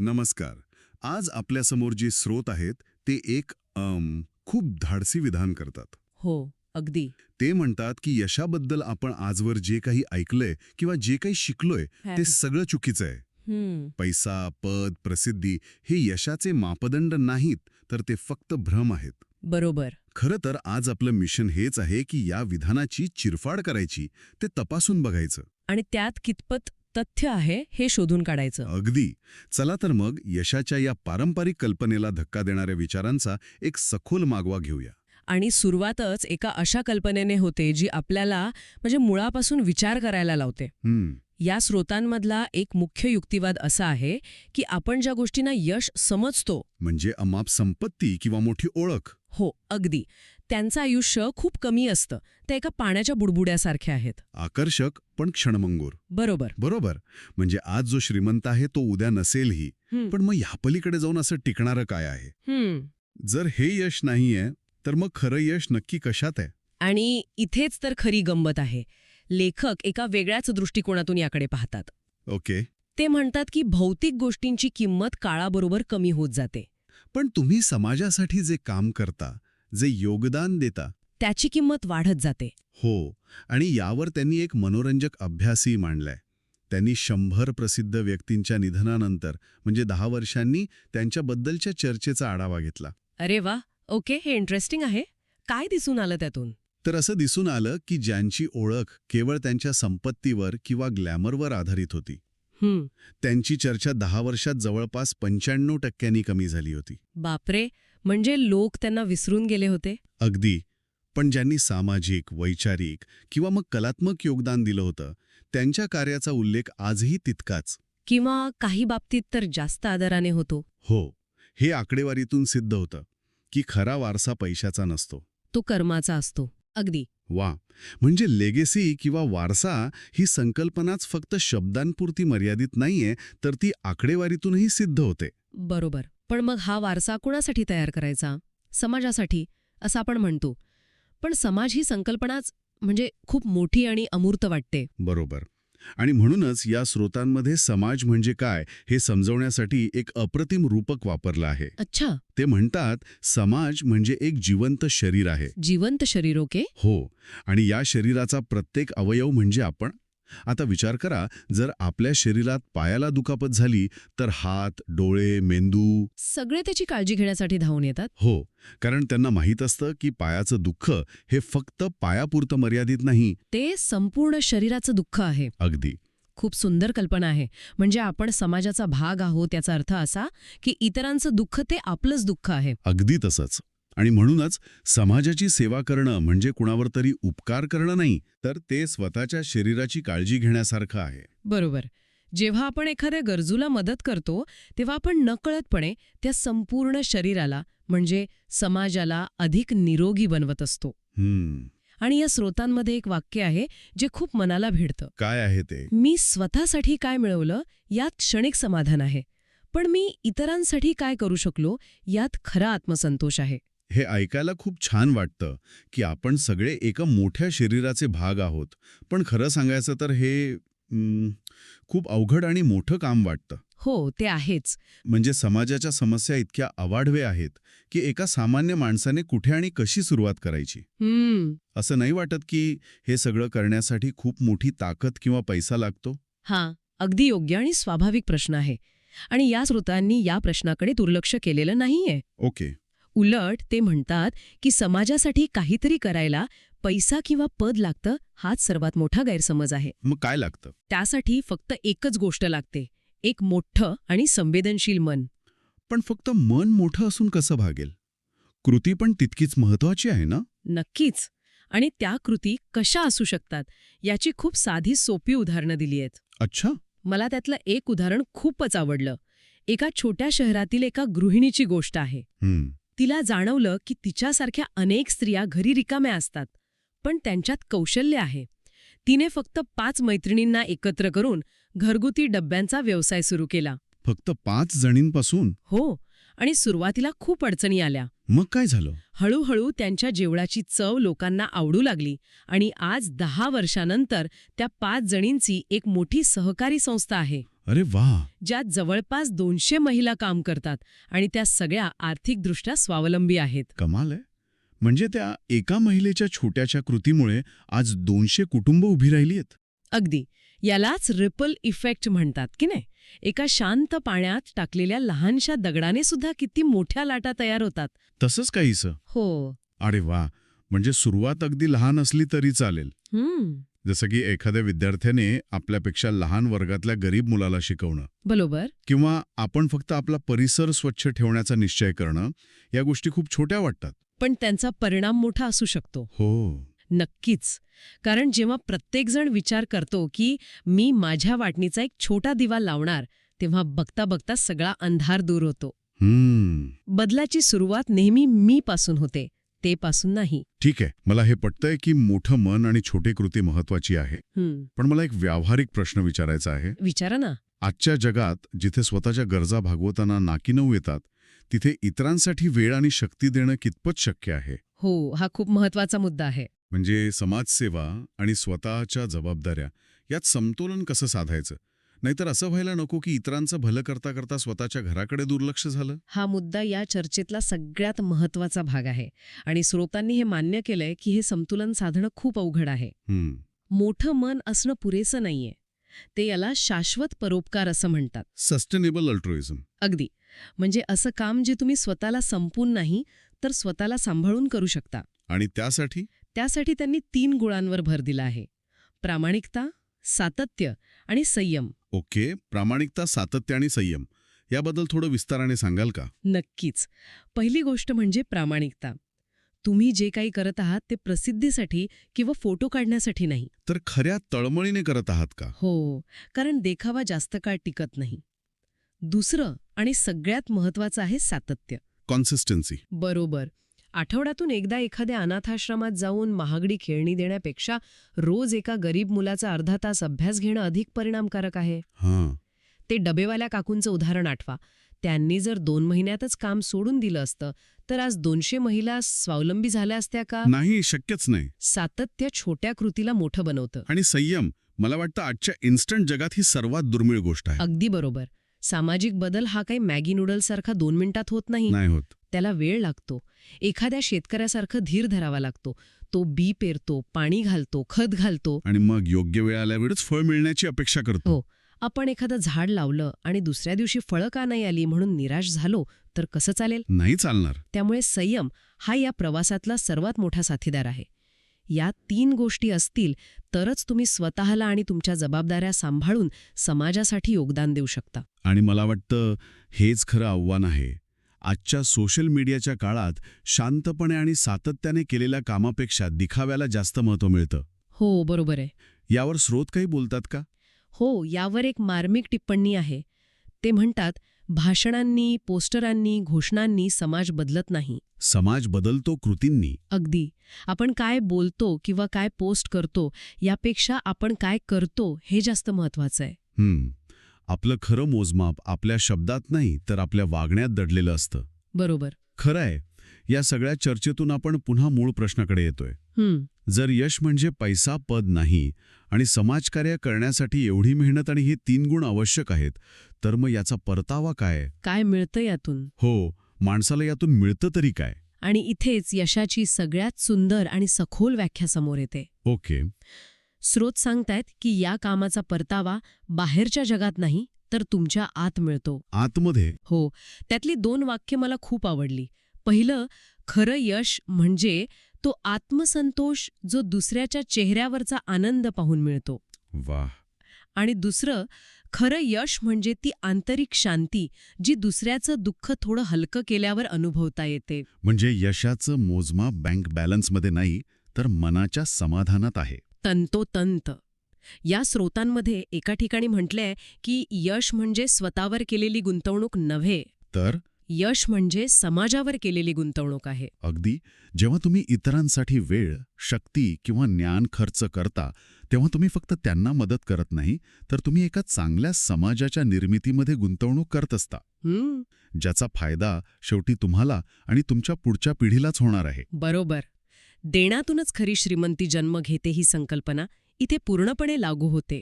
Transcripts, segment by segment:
नमस्कार. आज आपल्यासमोर जे स्रोत आहेत ते एक अम, खूप धाडसी विधान करतात. हो अगदी. ते म्हणतात की यशाबद्दल आपण आजवर जे काही ऐकलंय किंवा जे काही शिकलोय ते सगळं चुकीचं आहे. हम्म, पैसा पद प्रसिद्धी हे यशाचे मापदंड नाहीत तर ते फक्त भ्रम आहेत. बरोबर. खरं तर आज आपलं मिशन हेच आहे की या विधानाची चिरफाड करायची ते तपासून बघायचं. आणि त्यात कितपत तथ्य आहे हे शोधून काढायचं. अगदी. चला तर मग यशाच्या या पारंपरिक कल्पनेला धक्का देणाऱ्या विचारांचा एक सखोल मागवा घेऊया. आणि सुरुवातच एका अशा कल्पनेने होते जी आपल्याला म्हणजे मुळापासून विचार करायला लावते. या स्रोतांमधला एक मुख्य युक्तिवाद असा आहे की आपण ज्या गोष्टींना यश समजतो म्हणजे अमाप संपत्ती किंवा मोठी ओळख. हो अगदी. त्यांचं आयुष्य खूप कमी असतं. ते एका पाण्याच्या बुडबुड्यासारखे आहेत. आकर्षक पण क्षणमंगूर. बरोबर. बरोबर. म्हणजे आज जो श्रीमंत आहे तो उद्या नसेलही. पण मग ह्यापलीकडे जाऊन असं टिकणारं काय आहे. जर हे यश नाहीये तर मग खरं यश नक्की कशात आहे? आणि इथेच तर खरी गंमत आहे. लेखक एका वेगळ्याच दृष्टिकोनातून याकडे पाहतात. ओके. ते म्हणतात की भौतिक गोष्टींची किंमत काळाबरोबर कमी होत जाते. पण तुम्ही समाजासाठी जे काम करता जे योगदान देता त्याची किंमत वाढत जाते. हो आणि यावर त्यांनी एक मनोरंजक अभ्यासही मांडलाय. त्यांनी शंभर प्रसिद्ध व्यक्तींच्या निधनानंतर म्हणजे दहा वर्षांनी त्यांच्याबद्दलच्या चर्चेचा आढावा घेतला. अरे वा! ओके हे इंटरेस्टिंग आहे. काय दिसून आलं त्यातून? तर असं दिसून आलं की ज्यांची ओळख केवळ त्यांच्या संपत्तीवर किंवा ग्लॅमरवर आधारित होती. त्यांची चर्चा दहा वर्षात जवळपास पंच्याण्णव टक्क्यांनी कमी झाली होती. बापरे. म्हणजे लोक त्यांना विसरून गेले होते? अगदी. पण ज्यांनी सामाजिक वैचारिक किंवा मग कलात्मक योगदान दिलं होतं त्यांच्या कार्याचा उल्लेख आजही तितकाच. किंवा काही बाबतीत तर जास्त आदराने होतो. हो. हे आकडेवारीतून सिद्ध होतं की खरा वारसा पैशाचा नसतो. तो कर्माचा असतो. अगदी. वा. म्हणजे लेगेसी किंवा वारसा ही संकल्पनाच फक्त शब्दांपुरती मर्यादित नाहीये तर ती आकडेवारीतूनही सिद्ध होते. बरोबर. पण मग हा वारसा कुणासाठी तयार करायचा? समाजासाठी असं आपण म्हणतो. पण समाज ही संकल्पनाच म्हणजे खूप मोठी आणि अमूर्त वाटते. बरोबर. आणि म्हणूनच या स्रोतांमध्ये समाज म्हणजे काय हे समजवण्यासाठी एक अप्रतिम रूपक वापरलं आहे. अच्छा. ते म्हणतात समाज म्हणजे एक जिवंत शरीर आहे. जिवंत शरीर ओके. हो. आणि या शरीराचा प्रत्येक अवयव म्हणजे आपण आता विचार करा जर आपल्या शरीरात पायाला दुखापत झाली तर हात डोळे मेंदू सगळे त्याची काळजी घेण्यासाठी धावून येतात? हो कारण त्यांना माहीत असतं की पायाचं दुःख हे फक्त पायापुरतं मर्यादित नाही. ते संपूर्ण शरीराचं दुःख आहे. अगदी. खूप सुंदर कल्पना आहे. म्हणजे आपण समाजाचा भाग आहोत याचा अर्थ असा की इतरांचं दुःख ते आपलंच दुःख आहे. अगदी तसंच. आणि म्हणूनच समाजाची सेवा करणं म्हणजे कुणावर तरी उपकार करणं नाही तर ते स्वतःच्या शरीराची काळजी घेण्यासारखं आहे. बरोबर. जेव्हा आपण एखाद्या गरजूला मदत करतो तेव्हा आपण नकळतपणे त्या संपूर्ण शरीराला म्हणजे समाजाला अधिक निरोगी बनवत असतो. हम्म. आणि या स्रोतांमध्ये एक वाक्य आहे जे खूप मनाला भिडतं. काय आहे ते? मी स्वतःसाठी काय मिळवलं यात क्षणिक समाधान आहे. पण मी इतरांसाठी काय करू शकलो यात खरा आत्मसंतोष आहे. हे ऐकायला खूप छान वाटतं की आपण सगळे एका मोठ्या शरीराचे भाग आहोत. पण खरं सांगायचं तर हे खूप अवघड आणि मोठं काम वाटतं. हो ते आहेच. म्हणजे समाजाच्या समस्या इतक्या अवाढव्य आहेत की एका सामान्य माणसाने कुठे आणि कशी सुरुवात करायची? हम्म. असं नाही वाटत की हे सगळं करण्यासाठी खूप मोठी ताकद किंवा पैसा लागतो? हा अगदी योग्य आणि स्वाभाविक प्रश्न आहे. आणि या स्रोतांनी या प्रश्नाकडे दुर्लक्ष केलेलं नाहीये. ओके. उलट ते म्हणतात की समाजासाठी काहीतरी करायला पैसा किंवा पद लागतं हाच सर्वात मोठा गैरसमज आहे. मग काय लागतं? त्यासाठी फक्त एकच गोष्ट लागते एक मोठं आणि संवेदनशील मन. पण फक्त मन मोठं असून कसं भागेल? कृती पण तितकीच महत्वाची आहे ना? नक्कीच. आणि त्या कृती कशा असू शकतात याची खूप साधी सोपी उदाहरणं दिली आहेत. अच्छा. मला त्यातलं एक उदाहरण खूपच आवडलं. एका छोट्या शहरातील एका गृहिणीची गोष्ट आहे. हम्म. तिला जाणवलं की तिच्यासारख्या अनेक स्त्रिया घरी रिकाम्या असतात पण त्यांच्यात कौशल्य आहे. तिने फक्त पाच मैत्रिणींना एकत्र करून घरगुती डब्यांचा व्यवसाय सुरू केला. फक्त पाच जणींपासून? हो आणि सुरुवातीला खूप अडचणी आल्या. मग काय झालं? हळूहळू त्यांच्या जेवणाची चव लोकांना आवडू लागली आणि आज दहा वर्षानंतर त्या पाच जणींची एक मोठी सहकारी संस्था आहे. अरे वा. ज्यात जवळपास दोनशे महिला काम करतात आणि त्या सगळ्या आर्थिकदृष्ट्या स्वावलंबी आहेत. कमाल आहे. म्हणजे त्या एका महिलेच्या छोट्याशा कृतीमुळे आज दोनशे कुटुंब उभी राहिली आहेत? अगदी. यालाच रिपल इफेक्ट म्हणतात की नाही? एका शांत पाण्यात टाकलेल्या लहानशा दगडाने सुद्धा किती मोठ्या लाटा तयार होतात. तसंच काहीसं. हो. अरे वा. म्हणजे सुरुवात अगदी लहान असली तरी चालेल. हम्म. जसं की एखाद्या विद्यार्थ्याने आपल्यापेक्षा लहान वर्गातल्या गरीब मुलाला शिकवणं. बरोबर. किंवा आपण फक्त आपला परिसर स्वच्छ ठेवण्याचा निश्चय करणं या गोष्टी खूप छोट्या वाटतात. पण त्यांचा परिणाम मोठा असू शकतो. हो. नक्कीच. कारण जेव्हा प्रत्येकजण विचार करतो की मी माझ्या वाटणीचा एक छोटा दिवा लावणार तेव्हा बघता बघता सगळा अंधार दूर होतो. हम्म. बदलाची सुरुवात नेहमी मी पासून होते. ते पासून नाही. ठीक आहे. मला हे पटतंय की मोठं मन आणि छोटी कृती महत्वाची आहे. पण मला एक व्यावहारिक प्रश्न विचारायचा आहे. विचारा ना. आजच्या जगात जिथे स्वतःच्या गरजा भागवताना नाकीनऊ येतात तिथे इतरांसाठी वेळ आणि शक्ती देणं कितपत शक्य आहे? हो हा खूप महत्त्वाचा मुद्दा आहे. म्हणजे समाजसेवा आणि स्वतःच्या जबाबदाऱ्या यात समतोलन कसं साधायचं? नाहीतर असं व्हायला नको की इतरांचं भलं करता करता स्वतःच्या घराकडे दुर्लक्ष झालं? हा मुद्दा या चर्चेतला सगळ्यात महत्त्वाचा भाग आहे आणि स्रोतांनी हे मान्य केलंय की हे संतुलन साधणं खूप अवघड आहे. हम्म, मोठं मन असणं पुरेसं नाहीये. ते याला शाश्वत परोपकार असं म्हणतात. सस्टेनेबल अल्ट्रुइझम अगदी. म्हणजे असं काम जे तुम्ही स्वतःला संपून नाही तर स्वतःला सांभाळून करू शकता. आणि त्यासाठी? त्यासाठी त्यांनी तीन गुणांवर भर दिला आहे. प्रामाणिकता सातत्य आणि संयम. ओके प्रामाणिकता सातत्य आणि संयम. याबद्दल थोडं विस्ताराने सांगाल का? नक्कीच. पहिली गोष्ट म्हणजे प्रामाणिकता. तुम्ही जे काही करत आहात ते प्रसिद्धीसाठी किंवा फोटो काढण्यासाठी नाही. तर खऱ्या तळमळीने करत आहात का? हो कारण देखावा जास्त काळ टिकत नाही. दुसरं आणि सगळ्यात महत्वाचं आहे सातत्य. कॉन्सिस्टन्सी बरोबर. आठवड्यातून एकदा एखाद्या अनाथाश्रमात जाऊन महागडी खेळणी देण्यापेक्षा रोज एका गरीब मुलाचा अर्धा तास अभ्यास घेणं अधिक परिणामकारक आहे. हां. ते डबेवाल्या काकूंचं उदाहरण आठवा. त्यांनी जर दोन महिन्यातच काम सोडून दिलं असतं तर आज दोनशे महिला स्वावलंबी झाल्या असत्या का? नाही शक्यच नाही. सातत्य छोट्या कृतीला मोठं बनवतं. आणि संयम मला वाटतं आजच्या इन्स्टंट जगात ही सर्वात दुर्मिळ गोष्ट आहे. अगदी बरोबर. सामाजिक बदल हा काही मॅगी नूडल्ससारखा दोन मिनिटात होत नाही. नाही होत. त्याला वेळ लागतो. एखाद्या शेतकऱ्यासारखं धीर धरावा लागतो. तो बी पेरतो पाणी घालतो खत घालतो. आणि मग योग्य वेळ आल्यावरच फळ मिळण्याची अपेक्षा करतो. हो. आपण एखादं झाड लावलं आणि दुसऱ्या दिवशी फळं का नाही आली म्हणून निराश झालो तर कसं चालेल? नाही चालणार. त्यामुळे संयम हा या प्रवासातला सर्वात मोठा साथीदार आहे. या तीन गोष्टी असतील तरच तुम्ही स्वतःला आणि तुमच्या जबाबदाऱ्या सांभाळून समाजासाठी योगदान देऊ शकता. आणि मला वाटतं हेच खरं आव्हान आहे. आजच्या सोशल मीडियाच्या काळात शांतपणे आणि सातत्याने केलेल्या कामापेक्षा दिखाव्याला जास्त महत्त्व मिळतं. हो बरोबर आहे. यावर स्रोत काही बोलतात का? हो यावर एक मार्मिक टिप्पणी आहे. ते म्हणतात भाषणांनी पोस्टरांनी घोषणांनी समाज बदलत नाही. समाज बदलतो कृतींनी. अगदी. आपण काय बोलतो किंवा काय पोस्ट करतो यापेक्षा आपण काय करतो हे जास्त महत्वाचं आहे. आपलं खरं मोजमाप आपल्या शब्दात नाही तर आपल्या वागण्यात दडलेलं असतं. बरोबर. खरं आहे या सगळ्या चर्चेतून आपण पुन्हा मूळ प्रश्नाकडे येतोय. हम्म जर यश म्हणजे पैसा पद नाही आणि समाजकार्य करण्यासाठी एवढी मेहनत आणि हे तीन गुण आवश्यक आहेत तर मग याचा परतावा काय? काय मिळतं यातून? हो माणसाला यातून मिळतं तरी काय? आणि इथेच यशाची सगळ्यात सुंदर आणि सखोल व्याख्या समोर येते. ओके. स्रोत सांगतायत की या कामाचा परतावा बाहेरच्या जगात नाही तर तुमच्या आत मिळतो. आतमध्ये? हो. त्यातली दोन वाक्य मला खूप आवडली. पहिलं खरं यश म्हणजे तो आत्मसंतोष जो दुसऱ्याच्या चेहऱ्यावरचा आनंद पाहून मिळतो. वाह. आणि दुसरं खरं यश म्हणजे ती आंतरिक शांती जी दुसऱ्याचं दुःख थोडं हलकं केल्यावर अनुभवता येते. म्हणजे यशाचं मोजमाप बँक बॅलन्समध्ये नाही तर मनाच्या समाधानात आहे. तंतोतंत या स्रोतांमध्ये एका ठिकाणी म्हटलंय की यश म्हणजे स्वतःवर केलेली गुंतवणूक नव्हे. तर? यश म्हणजे समाजावर केलेली गुंतवणूक आहे. अगदी. जेव्हा तुम्ही इतरांसाठी वेळ शक्ती किंवा ज्ञान खर्च करता तेव्हा तुम्ही फक्त त्यांना मदत करत नाही तर तुम्ही एका चांगल्या समाजाच्या निर्मितीमध्ये गुंतवणूक करत असता. ज्याचा फायदा शेवटी तुम्हाला आणि तुमच्या पुढच्या पिढीलाच होणार आहे. बरोबर. देण्यातूनच खरी श्रीमंती जन्म घेते ही संकल्पना इथे पूर्णपणे लागू होते.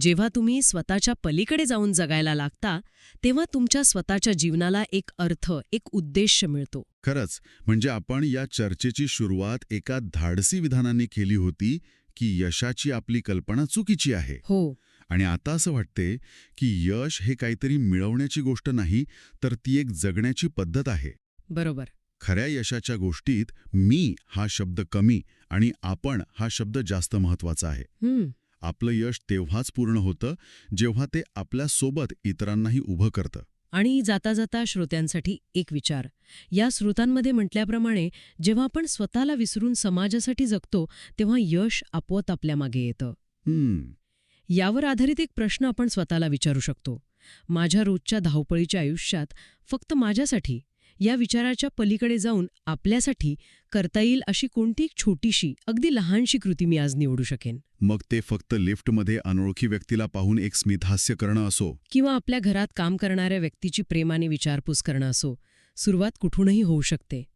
जेव्हा तुम्ही स्वतःच्या पलीकडे जाऊन जगायला लागता तेव्हा तुमच्या स्वतःच्या जीवनाला एक अर्थ एक उद्देश मिळतो. खरंच म्हणजे आपण या चर्चेची सुरुवात एका धाडसी विधानाने केली होती की यशाची आपली कल्पना चुकीची आहे. हो. आणि आता असं वाटते की यश हे काहीतरी मिळवण्याची गोष्ट नाही तर ती एक जगण्याची पद्धत आहे. बरोबर. खऱ्या यशाच्या गोष्टीत मी हा शब्द कमी आणि आपण हा शब्द जास्त महत्त्वाचा आहे. आपलं यश तेव्हाच पूर्ण होतं जेव्हा ते आपल्यासोबत इतरांनाही उभं करतं. आणि जाता जाता श्रोत्यांसाठी एक विचार. या श्रोतांमध्ये म्हटल्याप्रमाणे जेव्हा आपण स्वतःला विसरून समाजासाठी जगतो तेव्हा यश आपोआत आपल्या मागे येतं. यावर आधारित एक प्रश्न आपण स्वतःला विचारू शकतो. माझ्या रोजच्या धावपळीच्या आयुष्यात फक्त माझ्यासाठी या विचाराच्या पलीकडे जाऊन आपल्यासाठी करता येईल अशी कोणती एक छोटीशी अगदी लहानशी कृती मी आज निवडू शकेन? मग ते फक्त लिफ्टमध्ये अनोळखी व्यक्तीला पाहून एक स्मितहास्य करणं असो. किंवा आपल्या घरात काम करणाऱ्या व्यक्तीची प्रेमाने विचारपूस करणं असो. सुरुवात कुठूनही होऊ शकते.